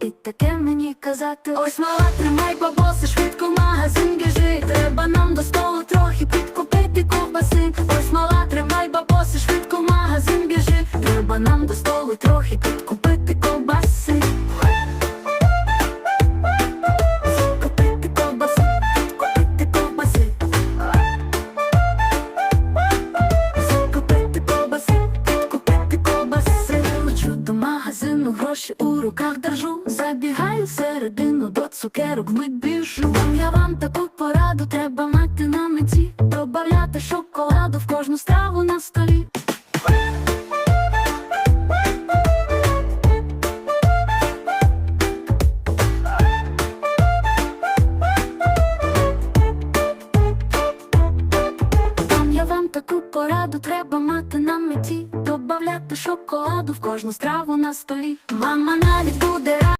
І таке мені казати. Ось мала, тримай бабоси, швидко в магазин біжи. Треба нам до столу трохи підкупити ковбаси. Ось мала, тримай бабоси, швидко в магазин біжи. Треба нам до столу трохи підкупити магазину, гроші у руках держу. Забігаю всередину до цукерок вмить біжу я вам таку пораду треба мати на меті. Добавляти шоколаду в кожну страву на столі. Таку пораду треба мати на меті Добавляти шоколаду в кожну страву на столі. Мама навіть буде